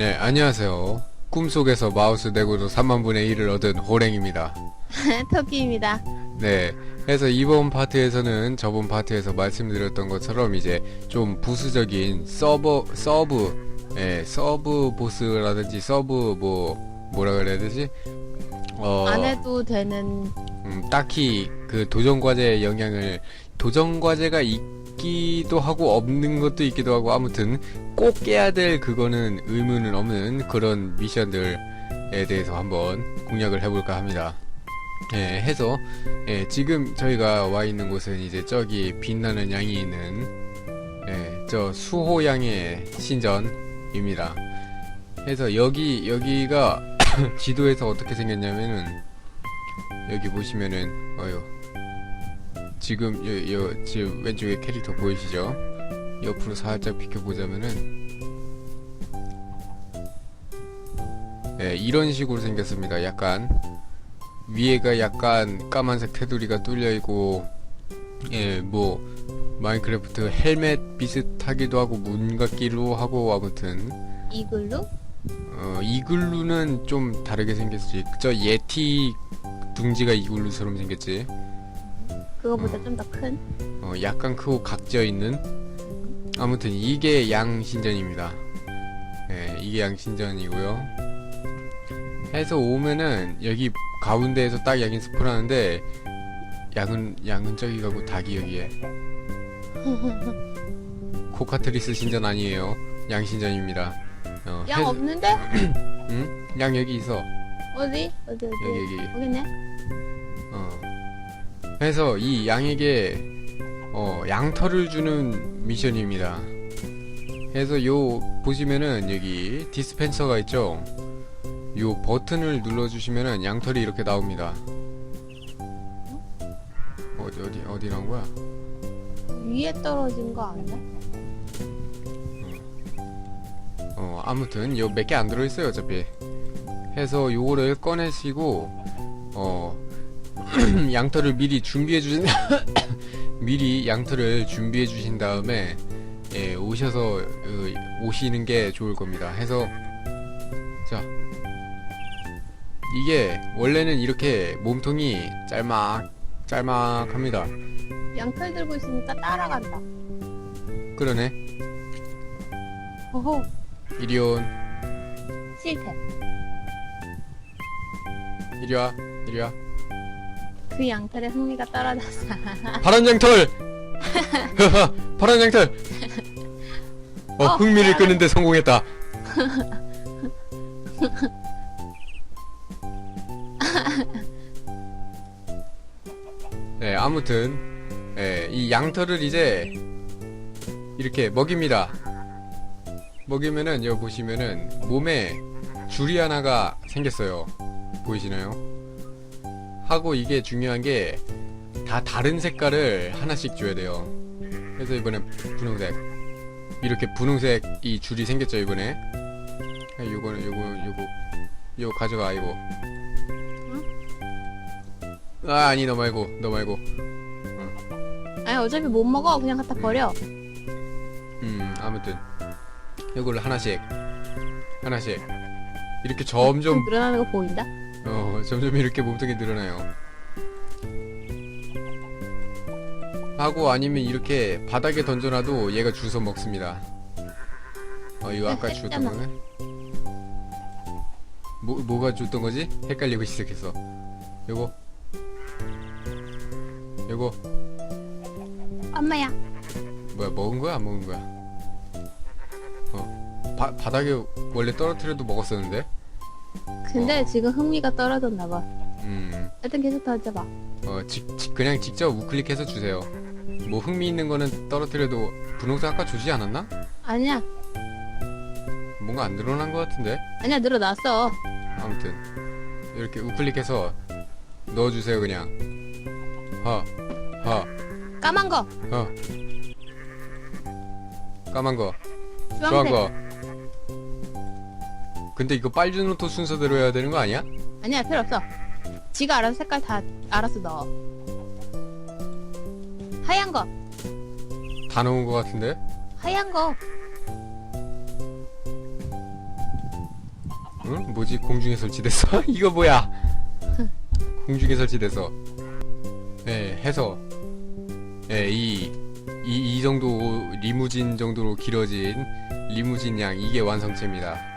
네, 안녕하세요. 꿈속에서 마우스 내구도 3만분의 1을 얻은 호랭입니다. 토끼입니다. 네, 그래서 이번 파트에서는 저번 파트에서 말씀드렸던 것처럼 이제 좀 부수적인 서버, 서브, 예, 서브 보스라든지 서브 뭐, 뭐라 그래야 되지? 어, 안 해도 되는 음, 딱히 그 도전 과제의 영향을 도전 과제가 있 기도 하고 없는 것도 있기도 하고 아무튼 꼭 깨야 될 그거는 의무는 없는 그런 미션들에 대해서 한번 공략을 해볼까 합니다. 예, 해서 예, 지금 저희가 와 있는 곳은 이제 저기 빛나는 양이 있는 예, 저 수호양의 신전입니다. 해서 여기 여기가 지도에서 어떻게 생겼냐면은 여기 보시면은 어요 지금 요, 요 지금 왼쪽에 캐릭터 보이시죠? 옆으로 살짝 비켜보자면은 네, 이런 식으로 생겼습니다. 약간 위에가 약간 까만색 테두리가 뚫려 있고 예, 뭐 마인크래프트 헬멧 비슷하기도 하고 문 같기도 하고 아무튼 이글루? 어, 이글루는 좀 다르게 생겼지. 저 예티 둥지가 이글루처럼 생겼지. 그거보다 음. 좀더 큰? 어, 약간 크고 각져 있는. 아무튼 이게 양신전입니다. 예, 이게 양신전이고요. 해서 오면은 여기 가운데에서 딱 양이 스폰하는데 양은 양은 저기 가고 닭이 여기에. 코카트리스 신전 아니에요. 양신전입니다. 어, 양 해서- 없는데? 응? 양 여기 있어. 어디? 어디 어디? 여기 여기. 여기 있네. 어. 그래서 이 양에게 어, 양털을 주는 미션입니다. 그래서 요 보시면은 여기 디스펜서가 있죠. 요 버튼을 눌러주시면은 양털이 이렇게 나옵니다. 어디 어디 어디 나온 거야? 위에 떨어진 거 아니야? 어 아무튼 요 몇 개 안 들어있어요 어차피. 해서 요거를 꺼내시고 어 양털을 미리 준비해 주신 미리 양털을 준비해 주신 다음에 예, 오셔서 어, 오시는 게 좋을 겁니다. 해서 자 이게 원래는 이렇게 몸통이 짤막 짤막합니다. 양털 들고 있으니까 따라간다. 그러네. 호호. 이리 온 싫대. 이리 와 이리 와. 그 양털에 흥미가 떨어졌어. 파란 양털! 파란 양털! 어, 어, 흥미를 파란- 끄는데 성공했다. 네, 아무튼, 예, 이 양털을 이제, 이렇게 먹입니다. 먹이면은, 여기 보시면은, 몸에 줄이 하나가 생겼어요. 보이시나요? 하고 이게 중요한 게, 다 다른 색깔을 하나씩 줘야 돼요. 그래서 이번엔 분홍색. 이렇게 분홍색 이 줄이 생겼죠, 이번에. 아, 요거는, 요거, 요거, 요거 가져가, 이거. 아, 아니, 너 말고, 너 말고. 아니 어차피 못 먹어. 그냥 갖다 버려. 음, 아무튼. 요거를 하나씩. 하나씩. 이렇게 점점, 늘어나는 거 보인다? 어, 점점 이렇게 몸통이 늘어나요. 하고 아니면 이렇게 바닥에 던져놔도 얘가 주워 먹습니다. 어, 이거 아까 줬던 했잖아. 거네? 뭐, 뭐가 줬던 거지? 헷갈리고 시작했어. 요거. 요거. 엄마야. 뭐야, 먹은 거야? 안 먹은 거야? 어. 바, 바닥에 원래 떨어뜨려도 먹었었는데? 근데 어. 지금 흥미가 떨어졌나 봐. 음. 하여튼 계속 던져봐. 어, 직, 직- 그냥 직접 우클릭해서 주세요. 뭐 흥미 있는 거는 떨어뜨려도 분홍색 아까 주지 않았나? 아니야. 뭔가 안 늘어난 것 같은데? 아니야 늘어났어. 아무튼 이렇게 우클릭해서 넣어주세요 그냥 허, 허, 까만 거. 허 까만 거, 주황색. 주황 거 근데 이거 빨리 노트 순서대로 해야 되는 거 아니야? 아니야 필요 없어. 지가 알아서 색깔 다 알아서 넣어. 하얀 거. 다 넣은 것 같은데? 하얀 거. 응? 뭐지 공중에 설치됐어? 이거 뭐야? 공중에 설치돼서 예 해서 예 이 이 이, 이 정도 리무진 정도로 길어진 리무진 양 이게 완성체입니다.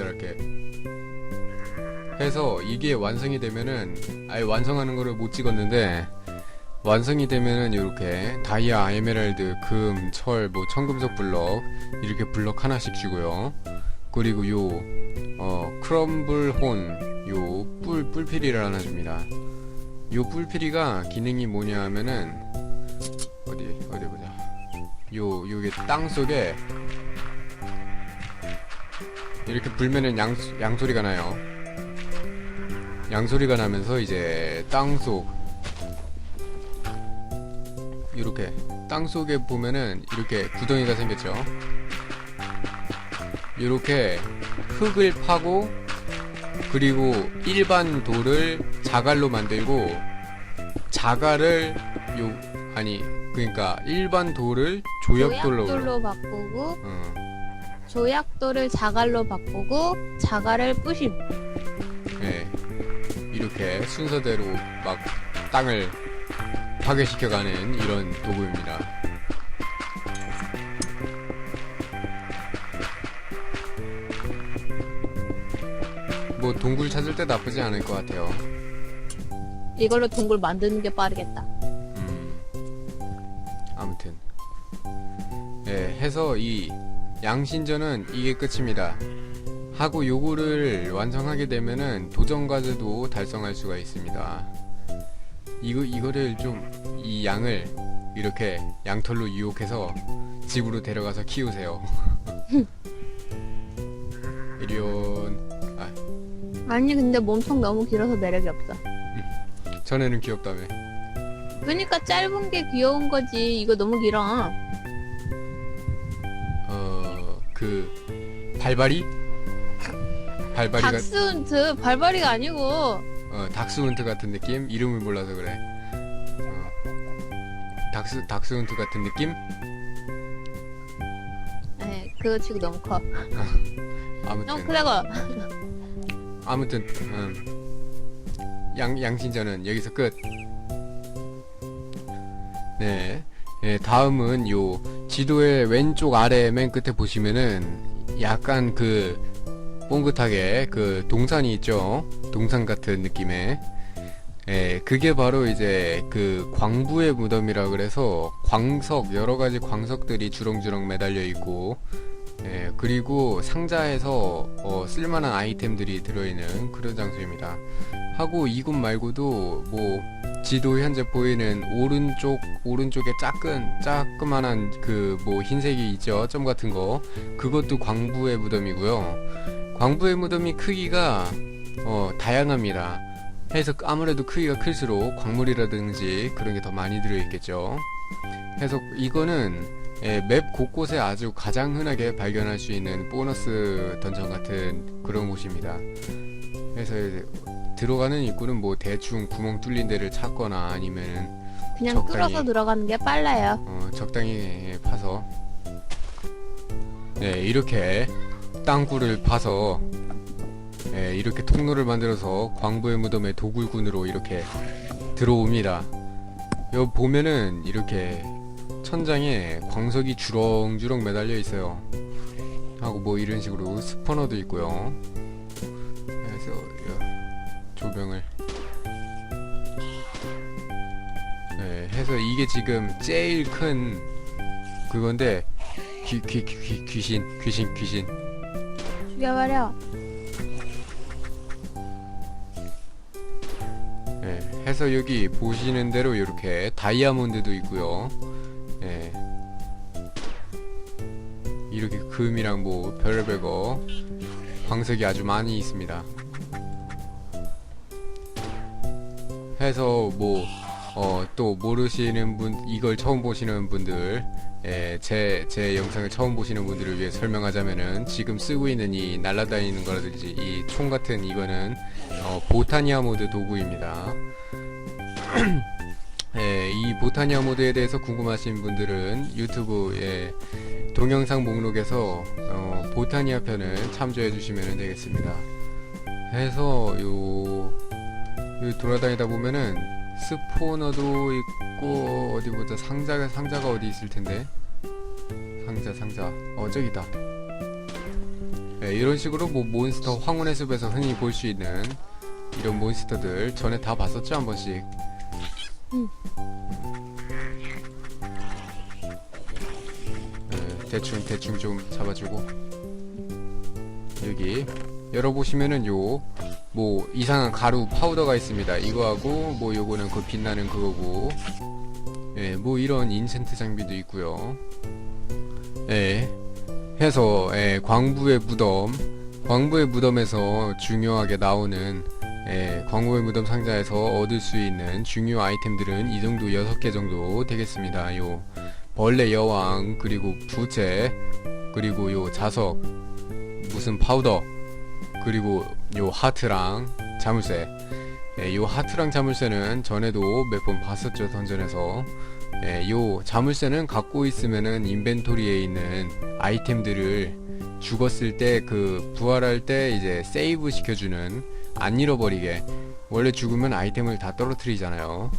길다랗게 해서 이게 완성이 되면은 아예 완성하는 거를 못 찍었는데 완성이 되면은 이렇게 다이아, 에메랄드, 금, 철, 뭐 청금속 블럭 이렇게 블럭 하나씩 주고요. 그리고 요 어, 크럼블 혼, 요 뿔, 뿔피리를 하나 줍니다. 요 뿔피리가 기능이 뭐냐 하면은 어디 어디 보자. 요 요게 땅 속에 이렇게 불면은 양 양소리가 나요. 양소리가 나면서 이제 땅속 이렇게 땅 속에 보면은 이렇게 구덩이가 생겼죠. 이렇게 흙을 파고 그리고 일반 돌을 자갈로 만들고 자갈을 요 아니 그러니까 일반 돌을 조약돌로 조약돌로 바꾸고 어, 조약돌을 자갈로 바꾸고 자갈을 부심. 예. 이렇게 순서대로 막 땅을 파괴시켜가는 이런 도구입니다. 뭐 동굴 찾을 때 나쁘지 않을 것 같아요. 이걸로 동굴 만드는 게 빠르겠다. 음, 아무튼 예, 해서 이 양신전은 이게 끝입니다. 하고 요거를 완성하게 되면은 도전 과제도 달성할 수가 있습니다. 이거 이거를 좀 이 양을 이렇게 양털로 유혹해서 집으로 데려가서 키우세요. 이리온 아 아니 근데 몸통 너무 길어서 매력이 없어. 전에는 귀엽다며. 그러니까 짧은 게 귀여운 거지. 이거 너무 길어. 어그 발발이 발발이가 닥스훈트 발발이가 아니고 어, 닥스훈트 같은 느낌? 이름을 몰라서 그래. 어, 닥스, 닥스훈트 같은 느낌? 에 그거 치고 너무 커. 아무튼, 너무 크다고. 아무튼, 음, 양, 양신전은 여기서 끝. 네. 예, 다음은 요, 지도의 왼쪽 아래 맨 끝에 보시면은, 약간 그, 뽕긋하게 그 동산이 있죠. 동산 같은 느낌의. 예, 그게 바로 이제 그 광부의 무덤이라 그래서 광석, 여러 가지 광석들이 주렁주렁 매달려 있고, 예, 그리고 상자에서 어, 쓸만한 아이템들이 들어있는 그런 장소입니다. 하고 이곳 말고도 뭐 지도 현재 보이는 오른쪽 오른쪽에 작은 짜끄만한 그 뭐 흰색이 있죠 점 같은 거 그것도 광부의 무덤이고요. 광부의 무덤이 크기가 어, 다양합니다. 해서 아무래도 크기가 클수록 광물이라든지 그런 게 더 많이 들어있겠죠. 해서 이거는 예, 맵 곳곳에 아주 가장 흔하게 발견할 수 있는 보너스 던전 같은 그런 곳입니다. 그래서 들어가는 입구는 뭐 대충 구멍 뚫린 데를 찾거나 아니면은 그냥 적당히. 뚫어서 들어가는 게 빨라요. 어, 적당히 파서 네 이렇게 땅굴을 파서 예, 이렇게 통로를 만들어서 광부의 무덤의 도굴군으로 이렇게 들어옵니다. 여기 보면은 이렇게 천장에 광석이 주렁주렁 매달려 있어요. 하고 뭐 이런 식으로 스포너도 있고요. 조명을 네, 해서 이게 지금 제일 큰 그건데 귀, 귀, 귀, 귀, 귀신, 귀신, 귀신. 죽여버려. 예, 해서 여기 보시는 대로 이렇게 다이아몬드도 있고요. 예. 이렇게 금이랑 뭐 별의별 거 광석이 아주 많이 있습니다. 해서 뭐 어, 또 모르시는 분 이걸 처음 보시는 분들 예, 제, 제 영상을 처음 보시는 분들을 위해 설명하자면은 지금 쓰고 있는 이 날아다니는 거라든지 이 총 같은 이거는 어, 보타니아 모드 도구입니다. 예, 이 보타니아 모드에 대해서 궁금하신 분들은 유튜브에 동영상 목록에서 어, 보타니아 편을 참조해 주시면 되겠습니다. 해서 요, 요 돌아다니다 보면은 스포너도 있고 어디 보자 상자가 상자가 어디 있을 텐데 상자 상자 어 저기다. 예, 이런 식으로 뭐 몬스터 황혼의 숲에서 흔히 볼 수 있는 이런 몬스터들 전에 다 봤었죠 한 번씩. 예, 대충 대충 좀 잡아주고 여기 열어보시면은 요 뭐 이상한 가루 파우더가 있습니다. 이거하고 뭐 요거는 그 빛나는 그거고 예, 뭐 이런 인챈트 장비도 있고요. 예, 해서 예, 광부의 무덤 광부의 무덤에서 중요하게 나오는 예, 광부의 무덤 상자에서 얻을 수 있는 중요 아이템들은 이 정도 6개 정도 되겠습니다. 요 벌레 여왕 그리고 부채 그리고 요 자석 무슨 파우더 그리고 요 하트랑 자물쇠. 예, 요 하트랑 자물쇠는 전에도 몇 번 봤었죠 던전에서. 예, 요 자물쇠는 갖고 있으면은 인벤토리에 있는 아이템들을 죽었을 때 그 부활할 때 이제 세이브 시켜주는 안 잃어버리게. 원래 죽으면 아이템을 다 떨어뜨리잖아요.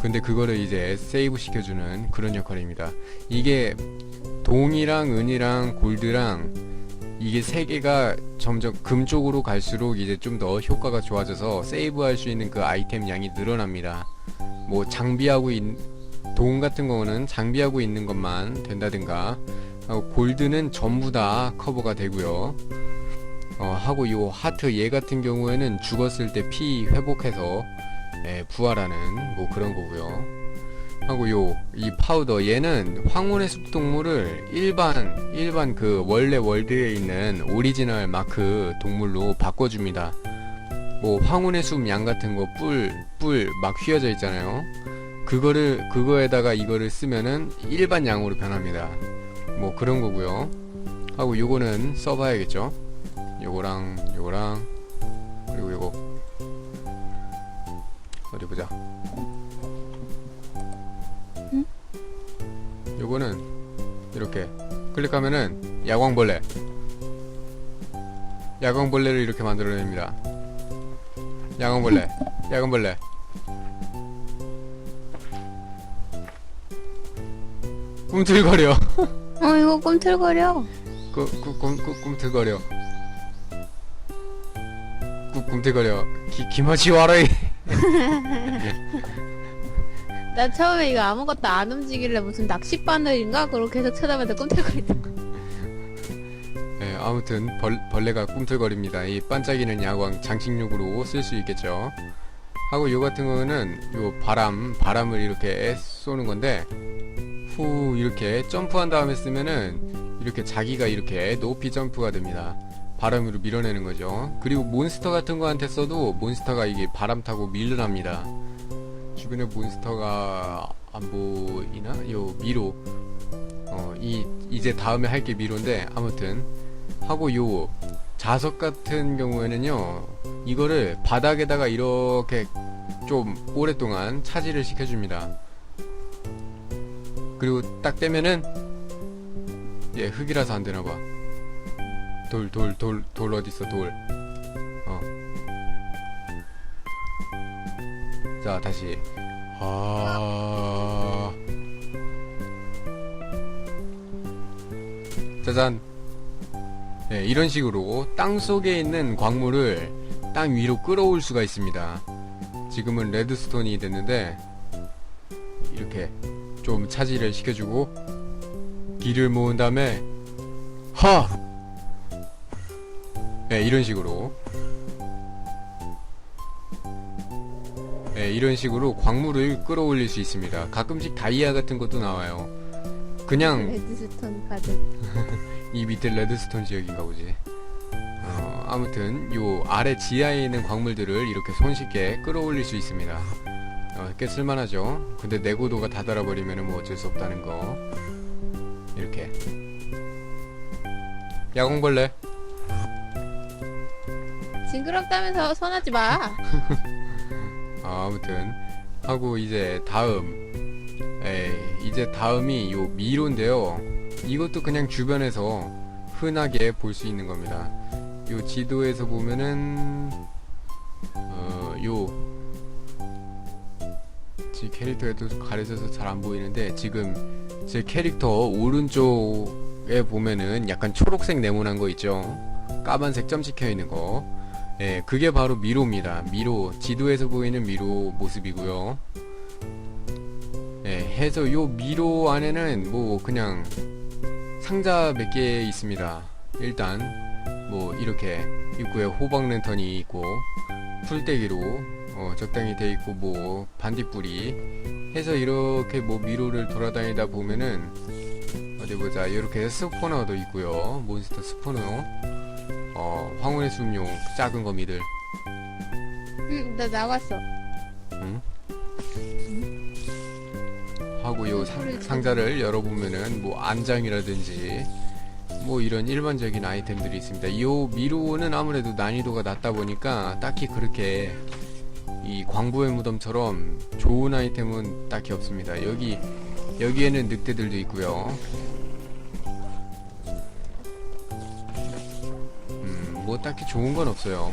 근데 그거를 이제 세이브 시켜주는 그런 역할입니다. 이게 동이랑 은이랑 골드랑 이게 세 개가 점점 금 쪽으로 갈수록 이제 좀 더 효과가 좋아져서 세이브할 수 있는 그 아이템 양이 늘어납니다. 뭐 장비하고 있, 동 같은 거는 장비하고 있는 것만 된다든가 하고 골드는 전부 다 커버가 되고요. 어, 하고 요 하트 얘 같은 경우에는 죽었을 때 피 회복해서 예, 부활하는 뭐 그런 거고요. 하고 요 이 파우더 얘는 황혼의 숲 동물을 일반 일반 그 원래 월드에 있는 오리지널 마크 동물로 바꿔줍니다. 뭐 황혼의 숲 양 같은 거 뿔 뿔 막 휘어져 있잖아요. 그거를 그거에다가 이거를 쓰면은 일반 양으로 변합니다. 뭐 그런 거고요. 하고 요거는 써봐야겠죠. 요거랑 요거랑 그리고 요거 어디 보자. 요거는 이렇게 클릭하면은 야광벌레. 야광벌레를 이렇게 만들어냅니다. 야광벌레 야광벌레. 꿈틀거려. 어 이거 꿈틀거려. 꾸, 꾸, 꿈, 꾸, 꿈틀거려. 꾸, 꿈틀거려. 기, 기마치 와라이 나 처음에 이거 아무것도 안 움직일래 무슨 낚싯바늘인가 그렇게 해서 쳐다보다 꿈틀거리다. 네, 아무튼 벌, 벌레가 꿈틀거립니다. 이 반짝이는 야광 장식용으로 쓸 수 있겠죠. 하고 요 같은 거는 요 바람 바람을 이렇게 쏘는 건데 후 이렇게 점프한 다음에 쓰면은 이렇게 자기가 이렇게 높이 점프가 됩니다. 바람으로 밀어내는 거죠. 그리고 몬스터 같은 거한테 써도 몬스터가 이게 바람 타고 밀려납니다. 주변에 몬스터가 안 보이나? 요 미로 어, 이, 이제 다음에 할 게 미로인데, 아무튼, 하고 요, 자석 같은 경우에는요, 이거를 바닥에다가 이렇게 좀 오랫동안 차지를 시켜줍니다. 그리고 딱 떼면은, 예, 흙이라서 안 되나봐. 돌, 돌, 돌, 돌 어딨어, 돌. 자, 다시. 아. 짜잔. 네, 이런 식으로 땅 속에 있는 광물을 땅 위로 끌어올 수가 있습니다. 지금은 레드스톤이 됐는데 이렇게 좀 차지를 시켜주고 길을 모은 다음에 하! 네, 이런 식으로 네, 이런 식으로 광물을 끌어올릴 수 있습니다. 가끔씩 다이아 같은 것도 나와요. 그냥 레드스톤 가득. 이 밑에 레드스톤 지역인가 보지. 어, 아무튼 요 아래 지하에 있는 광물들을 이렇게 손쉽게 끌어올릴 수 있습니다. 어, 꽤 쓸만하죠. 근데 내구도가 다 달아버리면 뭐 어쩔 수 없다는 거. 이렇게. 야광벌레. 징그럽다면서 손하지 마. 아, 아무튼 하고 이제 다음 에 이제 다음이 요 미로인데요. 이것도 그냥 주변에서 흔하게 볼 수 있는 겁니다. 요 지도에서 보면은 어요 지 캐릭터에도 가려져서 잘 안 보이는데 지금 제 캐릭터 오른쪽에 보면은 약간 초록색 네모난 거 있죠. 까만색 점 찍혀 있는 거. 예, 그게 바로 미로입니다. 미로 지도에서 보이는 미로 모습이고요. 예, 해서 요 미로 안에는 뭐 그냥 상자 몇 개 있습니다. 일단 뭐 이렇게 입구에 호박 랜턴이 있고 풀떼기로 어, 적당히 돼 있고 뭐 반딧불이 해서 이렇게 뭐 미로를 돌아다니다 보면은 어디 보자 이렇게 스포너도 있고요 몬스터 스포너 어 황혼의 숲용 작은 거미들 응, 나 나왔어. 하고 요 상, 상자를 열어보면은 뭐 안장이라든지 뭐 이런 일반적인 아이템들이 있습니다. 요 미로는 아무래도 난이도가 낮다 보니까 딱히 그렇게 이 광부의 무덤처럼 좋은 아이템은 딱히 없습니다. 여기 여기에는 늑대들도 있고요. 뭐 딱히 좋은 건 없어요.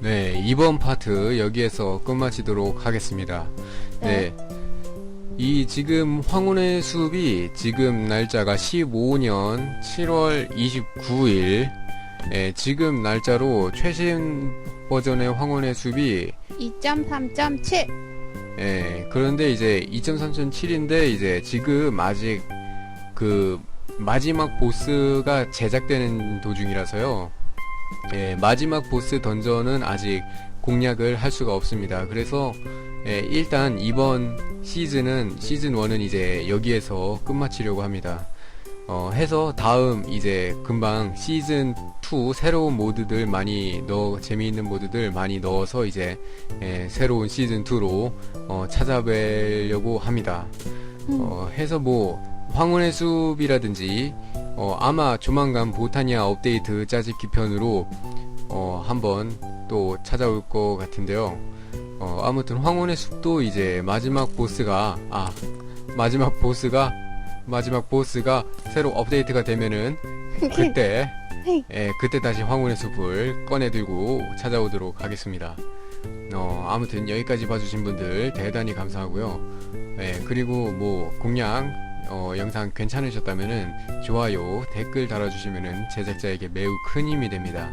네, 이번 파트 여기에서 끝마치도록 하겠습니다. 네. 이 지금 황혼의 숲이 지금 날짜가 15년 7월 29일 예, 지금 날짜로 최신 버전의 황혼의 숲이 2.3.7. 예, 그런데 이제 2.3.7인데 이제 지금 아직 그 마지막 보스가 제작되는 도중이라서요. 예, 마지막 보스 던전은 아직 공략을 할 수가 없습니다. 그래서 예, 일단 이번 시즌은 시즌 1은 이제 여기에서 끝마치려고 합니다. 어, 해서 다음 이제 금방 시즌 2 새로운 모드들 많이 넣어 재미있는 모드들 많이 넣어서 이제 예, 새로운 시즌 2로 어, 찾아뵈려고 합니다. 어, 해서 뭐 황혼의 숲이라든지 어, 아마 조만간 보타니아 업데이트 짜집 기 편으로 어, 한번 또 찾아올 것 같은데요. 어, 아무튼 황혼의 숲도 이제 마지막 보스가 아 마지막 보스가 마지막 보스가 새로 업데이트가 되면은 그때 예, 그때 다시 황혼의 숲을 꺼내 들고 찾아오도록 하겠습니다. 어, 아무튼 여기까지 봐주신 분들 대단히 감사하고요. 예, 그리고 뭐 공략 어, 영상 괜찮으셨다면은 좋아요, 댓글 달아주시면은 제작자에게 매우 큰 힘이 됩니다.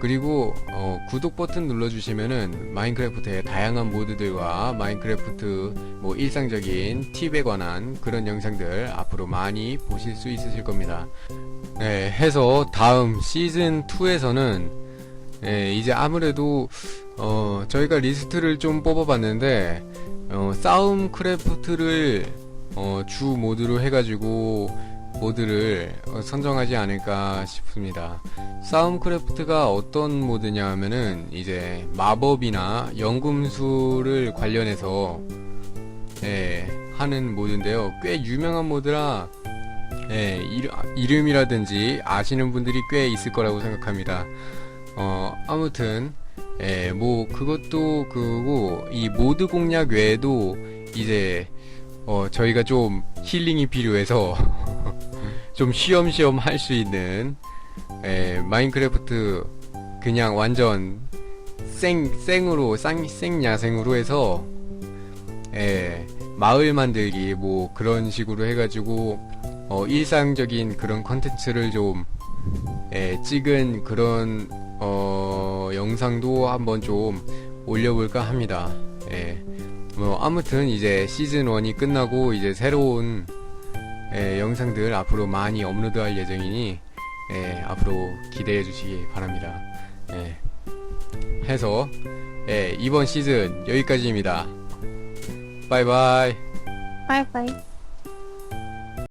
그리고 어, 구독 버튼 눌러주시면은 마인크래프트의 다양한 모드들과 마인크래프트 뭐 일상적인 팁에 관한 그런 영상들 앞으로 많이 보실 수 있으실 겁니다. 네, 해서 다음 시즌 2에서는 예, 이제 아무래도 어, 저희가 리스트를 좀 뽑아봤는데 어, 싸움 크래프트를 어, 주 모드로 해가지고 모드를 어, 선정하지 않을까 싶습니다. 싸움 크래프트가 어떤 모드냐 하면은 이제 마법이나 연금술을 관련해서 예, 하는 모드인데요. 꽤 유명한 모드라 예, 이름이라든지 아시는 분들이 꽤 있을 거라고 생각합니다. 어, 아무튼 예, 뭐 그것도 그거고 이 모드 공략 외에도 이제 어, 저희가 좀 힐링이 필요해서 좀 쉬엄쉬엄 할 수 있는 예, 마인크래프트 그냥 완전 생 생으로 쌍 생야생으로 해서 예, 마을 만들기 뭐 그런 식으로 해가지고 어, 일상적인 그런 컨텐츠를 좀 예, 찍은 그런 어, 영상도 한번 좀 올려볼까 합니다. 예. 뭐 아무튼 이제 시즌 1이 끝나고 이제 새로운 예, 영상들 앞으로 많이 업로드할 예정이니 예, 앞으로 기대해 주시기 바랍니다. 예. 해서 예, 이번 시즌 여기까지입니다. 바이바이. 바이바이.